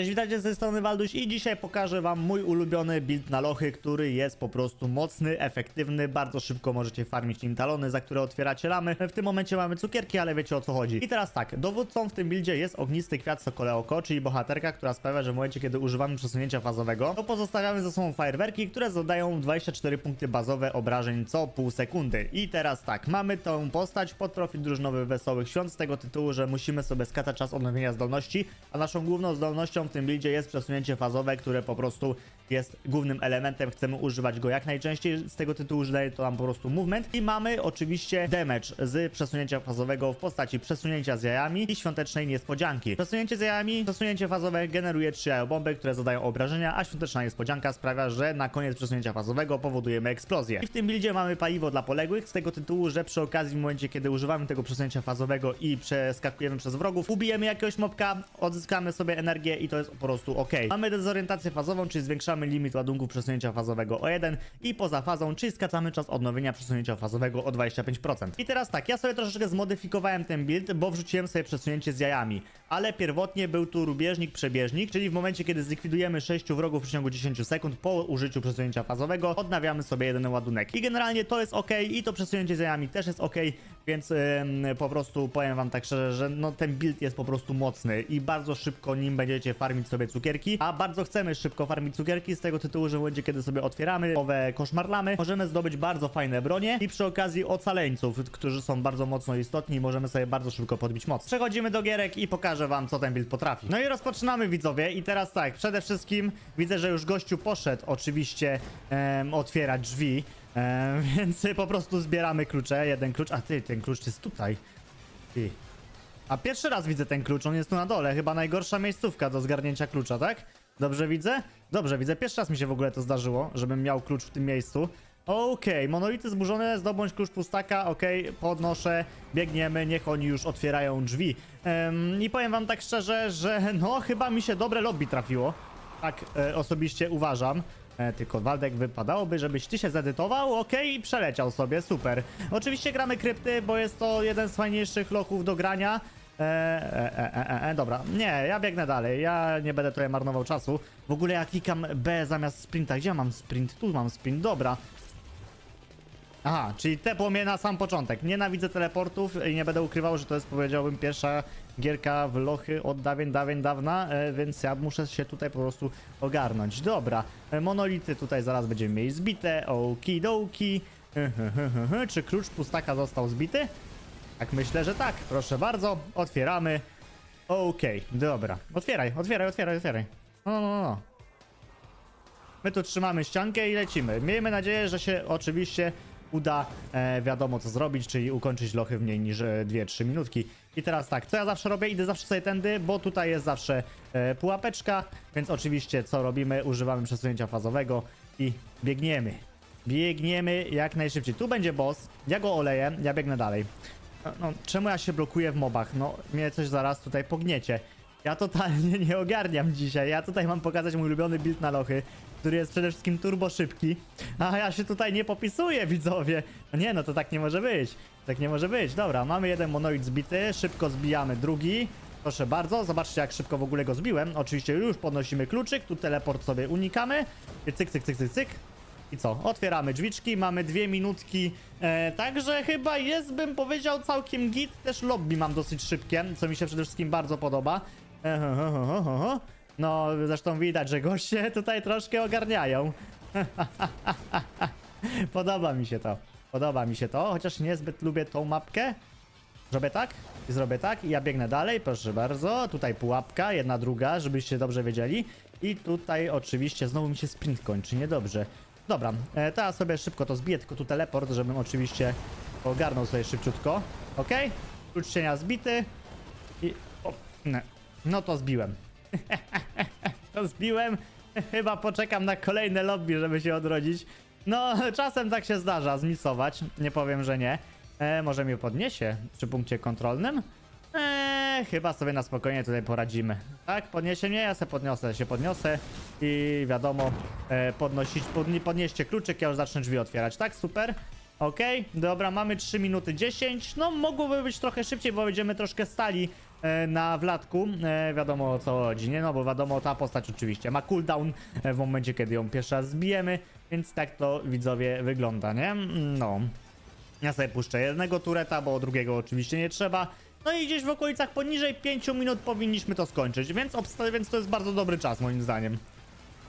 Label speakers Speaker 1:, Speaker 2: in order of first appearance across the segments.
Speaker 1: Cześć, witajcie z tej strony Walduś i dzisiaj pokażę wam mój ulubiony build na lochy, który jest po prostu mocny, efektywny, bardzo szybko możecie farmić nim talony, za które otwieracie lamy. W tym momencie mamy cukierki, ale wiecie o co chodzi. I teraz tak, dowódcą w tym buildzie jest ognisty kwiat Sokole Oko, czyli bohaterka, która sprawia, że w momencie kiedy używamy przesunięcia fazowego, to pozostawiamy za sobą fajerwerki, które zadają 24 punkty bazowe obrażeń co pół sekundy. I teraz tak, mamy tą postać pod profil drużynowy Wesołych Świąt z tego tytułu, że musimy sobie skacać czas odnowienia zdolności, a naszą główną zdolnością tym buildzie jest przesunięcie fazowe, które po prostu jest głównym elementem, chcemy używać go jak najczęściej, z tego tytułu, że daje to nam po prostu movement i mamy oczywiście damage z przesunięcia fazowego w postaci przesunięcia z jajami i świątecznej niespodzianki. Przesunięcie z jajami, przesunięcie fazowe generuje 3 jajobomby, które zadają obrażenia, a świąteczna niespodzianka sprawia, że na koniec przesunięcia fazowego powodujemy eksplozję. I w tym buildzie mamy paliwo dla poległych, z tego tytułu, że przy okazji w momencie, kiedy używamy tego przesunięcia fazowego i przeskakujemy przez wrogów, ubijemy jakiegoś mobka, odzyskamy sobie energię i to jest po prostu ok. Mamy dezorientację fazową, czyli zwiększamy limit ładunków przesunięcia fazowego o 1 i poza fazą, czyli skracamy czas odnowienia przesunięcia fazowego o 25%. I teraz tak, ja sobie troszeczkę zmodyfikowałem ten build, bo wrzuciłem sobie przesunięcie z jajami, ale pierwotnie był tu rubieżnik, przebieżnik, czyli w momencie, kiedy zlikwidujemy 6 wrogów w przeciągu 10 sekund po użyciu przesunięcia fazowego, odnawiamy sobie jeden ładunek. I generalnie to jest ok i to przesunięcie z jajami też jest ok, więc po prostu powiem wam tak szczerze, że no ten build jest po prostu mocny i bardzo szybko nim będziecie farmić sobie cukierki, a bardzo chcemy szybko farmić cukierki z tego tytułu, że w momencie kiedy sobie otwieramy owe koszmarlamy, możemy zdobyć bardzo fajne bronie i przy okazji ocaleńców, którzy są bardzo mocno istotni i możemy sobie bardzo szybko podbić moc. Przechodzimy do gierek i pokażę wam co ten build potrafi. No i rozpoczynamy widzowie i teraz tak, przede wszystkim widzę, że już gościu poszedł oczywiście em, otwierać drzwi, em, więc po prostu zbieramy klucze, jeden klucz, a ty, ten klucz jest tutaj. Ty. A pierwszy raz widzę ten klucz, on jest tu na dole, chyba najgorsza miejscówka do zgarnięcia klucza, tak? Dobrze widzę? Dobrze widzę, pierwszy raz mi się w ogóle to zdarzyło, żebym miał klucz w tym miejscu. Okej, monolity zburzone, zdobądź klucz pustaka, okej, podnoszę, biegniemy, niech oni już otwierają drzwi. I powiem wam tak szczerze, że no chyba mi się dobre lobby trafiło. Tak e, osobiście uważam. E, tylko Waldek wypadałoby, żebyś ty się zedytował, okej, i przeleciał sobie, super. Oczywiście gramy krypty, bo jest to jeden z fajniejszych lochów do grania. E, e, e, e, e, dobra, nie, ja biegnę dalej, ja nie będę tutaj marnował czasu. W ogóle ja klikam B zamiast sprinta, gdzie ja mam sprint? Tu mam sprint, dobra. Aha, czyli tepło mnie na sam początek. Nienawidzę teleportów i nie będę ukrywał, że to jest powiedziałbym pierwsza gierka w lochy od dawien, dawien, dawna, e, więc ja muszę się tutaj po prostu ogarnąć. Dobra, e, monolity tutaj zaraz będziemy mieli zbite, okidoki. Czy klucz pustaka został zbity? Tak myślę, że tak. Proszę bardzo, otwieramy. Okej, dobra. Otwieraj, otwieraj, otwieraj, otwieraj. No, no, no, no. My tu trzymamy ściankę i lecimy. Miejmy nadzieję, że się oczywiście uda e, wiadomo co zrobić, czyli ukończyć lochy w mniej niż e, 2-3 minutki. I teraz tak, co ja zawsze robię? Idę zawsze sobie tędy, bo tutaj jest zawsze e, pułapeczka, więc oczywiście co robimy? Używamy przesunięcia fazowego i biegniemy. Biegniemy jak najszybciej. Tu będzie boss, ja go oleję, ja biegnę dalej. No, no, czemu ja się blokuję w mobach? No, mnie coś zaraz tutaj pogniecie. Ja totalnie nie ogarniam dzisiaj. Ja tutaj mam pokazać mój ulubiony build na lochy, który jest przede wszystkim turbo szybki. A ja się tutaj nie popisuję, widzowie. No nie, no to tak nie może być. Tak nie może być. Dobra, mamy jeden monoid zbity, szybko zbijamy drugi. Proszę bardzo, zobaczcie jak szybko w ogóle go zbiłem. Oczywiście już podnosimy kluczyk, tu teleport sobie unikamy. Cyk, cyk, cyk, cyk, cyk. I co? Otwieramy drzwiczki, mamy dwie minutki, e, także chyba jest, bym powiedział, całkiem git. Też lobby mam dosyć szybkie, co mi się przede wszystkim bardzo podoba. E, ho, ho, ho, ho. No, zresztą widać, że goście tutaj troszkę ogarniają. Podoba mi się to. Podoba mi się to, chociaż niezbyt lubię tą mapkę. Zrobię tak zrobię tak i ja biegnę dalej, proszę bardzo. Tutaj pułapka, jedna, druga, żebyście dobrze wiedzieli. I tutaj oczywiście znowu mi się sprint kończy, niedobrze. Dobra, e, teraz sobie szybko to zbiję, tylko tu teleport, żebym oczywiście ogarnął sobie szybciutko. Ok? Klucz cienia zbity. I... O, nie. No to zbiłem. to zbiłem. Chyba poczekam na kolejne lobby, żeby się odrodzić. No, czasem tak się zdarza, zmisować. Nie powiem, że nie. E, może mnie podniesie przy punkcie kontrolnym? Chyba sobie na spokojnie tutaj poradzimy. Tak, podniesie mnie, ja se podniosę, się podniosę i wiadomo, e, podnosić, podni, podnieście ja już zacznę drzwi otwierać, tak? Super. Okej, dobra, mamy 3 minuty 10. No, mogłoby być trochę szybciej, bo będziemy troszkę stali e, na Wladku, e, wiadomo o co chodzi, nie? No bo wiadomo, ta postać oczywiście ma cooldown e, w momencie, kiedy ją pierwszy raz zbijemy, więc tak to widzowie wygląda, nie? No. Ja sobie puszczę jednego tureta, bo drugiego oczywiście nie trzeba. No i gdzieś w okolicach poniżej 5 minut powinniśmy to skończyć, więc, więc to jest bardzo dobry czas moim zdaniem.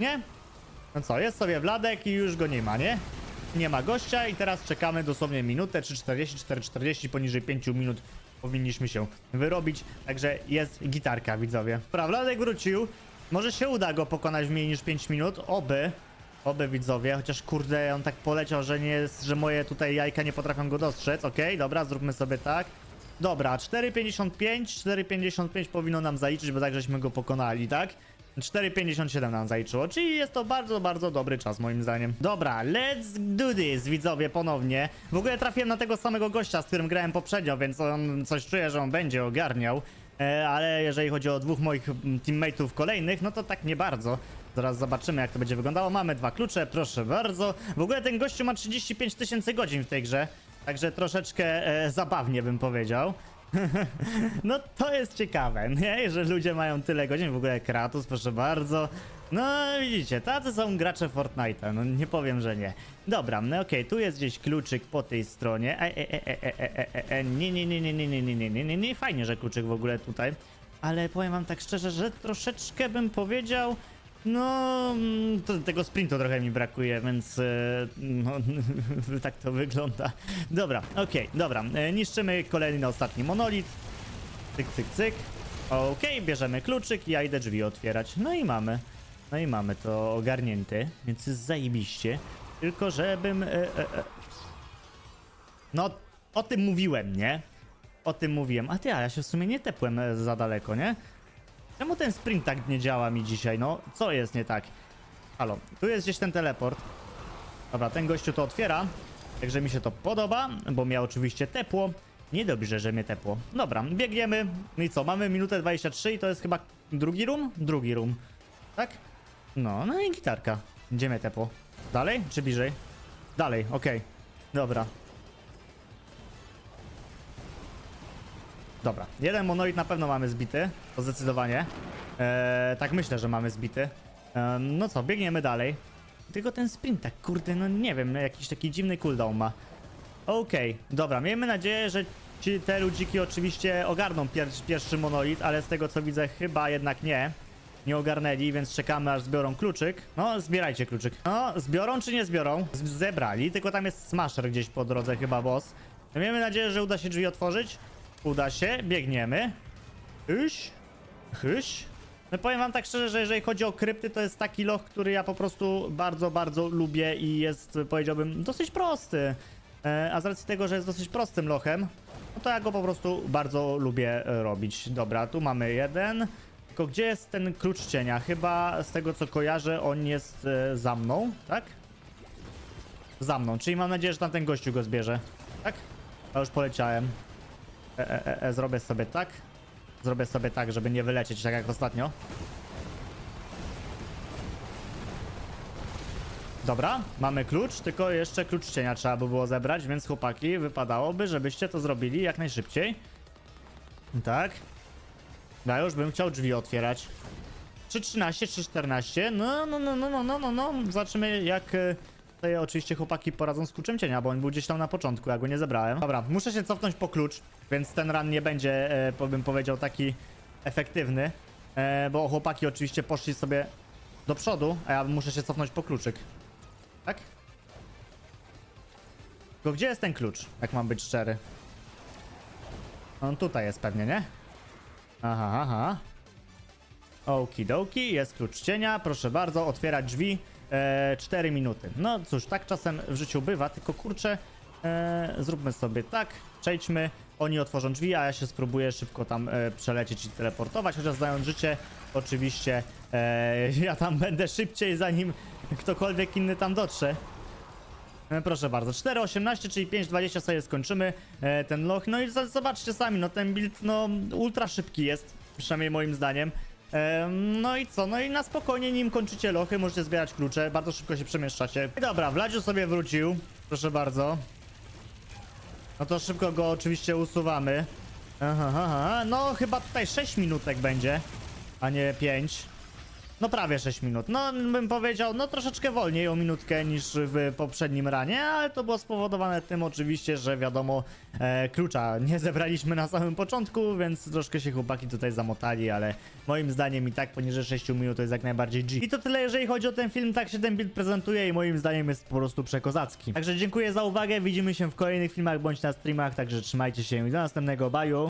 Speaker 1: Nie? No co, jest sobie Wladek i już go nie ma, nie? Nie ma gościa i teraz czekamy dosłownie minutę, 3.40, 4.40, poniżej 5 minut powinniśmy się wyrobić, także jest gitarka, widzowie. Dobra, Wladek wrócił, może się uda go pokonać w mniej niż 5 minut, oby. Oby widzowie, chociaż kurde, on tak poleciał, że nie jest, że moje tutaj jajka nie potrafią go dostrzec. Okej, dobra, zróbmy sobie tak. Dobra, 4,55, 4,55 powinno nam zaliczyć, bo tak żeśmy go pokonali, tak? 4,57 nam zaliczyło, czyli jest to bardzo, bardzo dobry czas moim zdaniem. Dobra, let's do this, widzowie, ponownie. W ogóle trafiłem na tego samego gościa, z którym grałem poprzednio, więc on coś czuję, że on będzie ogarniał. E, ale jeżeli chodzi o dwóch moich mm, teammateów kolejnych, no to tak nie bardzo. Zaraz zobaczymy, jak to będzie wyglądało. Mamy dwa klucze, proszę bardzo. W ogóle ten gościu ma 35 tysięcy godzin w tej grze, także troszeczkę e, zabawnie bym powiedział. No to jest ciekawe, nie? Że ludzie mają tyle godzin, w ogóle Kratos, proszę bardzo. No widzicie, tacy są gracze Fortnite'a, no nie powiem, że nie. Dobra, no okej, tu jest gdzieś kluczyk po tej stronie. E, e, e, e, e, e, e, e, nie, nie, nie, nie, nie, nie, nie, nie, nie, nie, nie, fajnie, że kluczyk w ogóle tutaj. Ale powiem wam tak szczerze, że troszeczkę bym powiedział, no, mm, to, tego sprintu trochę mi brakuje, więc e, no, tak to wygląda. Dobra, okej, dobra. E, niszczymy kolejny ostatni monolit. Cyk, cyk, cyk. Okej, bierzemy kluczyk i ja idę drzwi otwierać. No i mamy. No i mamy to ogarnięte, więc jest zajebiście. Tylko żebym... E, e, e. No, o tym mówiłem, nie? O tym mówiłem. A ty, a ja się w sumie nie tepłem e, za daleko, nie? Czemu ten sprint tak nie działa mi dzisiaj? No, co jest nie tak? Halo, tu jest gdzieś ten teleport. Dobra, ten gościu to otwiera. Także mi się to podoba, bo miał oczywiście tepło. Niedobrze, że mnie tepło. Dobra, biegniemy. No i co, mamy minutę 23 i to jest chyba drugi room? Drugi room. Tak? No, no i gitarka. Gdzie mnie tepło? Dalej czy bliżej? Dalej, okej. Dobra. Dobra, jeden monolit na pewno mamy zbity, to zdecydowanie. Eee, tak myślę, że mamy zbity. Eee, no co, biegniemy dalej. Tylko ten sprint, tak kurde, no nie wiem, jakiś taki dziwny cooldown ma. Okej, dobra, miejmy nadzieję, że ci, te ludziki oczywiście ogarną pier pierwszy monolit, ale z tego co widzę chyba jednak nie. Nie ogarnęli, więc czekamy aż zbiorą kluczyk. No, zbierajcie kluczyk. No, zbiorą czy nie zbiorą? Z zebrali, tylko tam jest smasher gdzieś po drodze chyba boss. Miejmy nadzieję, że uda się drzwi otworzyć. Uda się, biegniemy. Hyś, hyś. No powiem wam tak szczerze, że jeżeli chodzi o krypty, to jest taki loch, który ja po prostu bardzo, bardzo lubię i jest, powiedziałbym, dosyć prosty. E, a z racji tego, że jest dosyć prostym lochem, no to ja go po prostu bardzo lubię e, robić. Dobra, tu mamy jeden. Tylko gdzie jest ten klucz cienia? Chyba z tego co kojarzę, on jest e, za mną, tak? Za mną, czyli mam nadzieję, że tamten gościu go zbierze. Tak? Ja już poleciałem. E, e, e, zrobię sobie tak. Zrobię sobie tak, żeby nie wylecieć tak jak ostatnio. Dobra, mamy klucz, tylko jeszcze klucz cienia trzeba by było zebrać, więc chłopaki, wypadałoby, żebyście to zrobili jak najszybciej. Tak. No, ja już bym chciał drzwi otwierać. Czy 13, czy 14? No, no, no, no, no, no, no, no. Zobaczymy jak... Y, tutaj oczywiście chłopaki poradzą z kluczem cienia, bo on był gdzieś tam na początku, ja go nie zebrałem. Dobra, muszę się cofnąć po klucz, więc ten run nie będzie, e, bym powiedział, taki efektywny, e, bo chłopaki oczywiście poszli sobie do przodu, a ja muszę się cofnąć po kluczyk. Tak? Tylko gdzie jest ten klucz, jak mam być szczery? On tutaj jest pewnie, nie? Aha, aha. Okidoki, jest klucz cienia, proszę bardzo, otwierać drzwi. E, 4 minuty. No cóż, tak czasem w życiu bywa, tylko kurczę, e, zróbmy sobie tak, przejdźmy, oni otworzą drzwi, a ja się spróbuję szybko tam e, przelecieć i teleportować, chociaż znając życie, oczywiście e, ja tam będę szybciej, zanim ktokolwiek inny tam dotrze. E, Proszę bardzo, 4.18, czyli 5.20 sobie skończymy e, ten loch. No i zobaczcie sami, no ten build no ultra szybki jest, przynajmniej moim zdaniem. No i co, no i na spokojnie nim kończycie lochy, możecie zbierać klucze, bardzo szybko się przemieszczacie. I dobra, Vladziu sobie wrócił, proszę bardzo. No to szybko go oczywiście usuwamy. Aha, aha, no chyba tutaj 6 minutek będzie, a nie 5. No prawie 6 minut. No bym powiedział, no troszeczkę wolniej o minutkę niż w poprzednim ranie, ale to było spowodowane tym oczywiście, że wiadomo, e, klucza nie zebraliśmy na samym początku, więc troszkę się chłopaki tutaj zamotali, ale moim zdaniem i tak poniżej 6 minut to jest jak najbardziej G. I to tyle jeżeli chodzi o ten film, tak się ten build prezentuje i moim zdaniem jest po prostu przekozacki. Także dziękuję za uwagę, widzimy się w kolejnych filmach bądź na streamach, także trzymajcie się i do następnego, baju!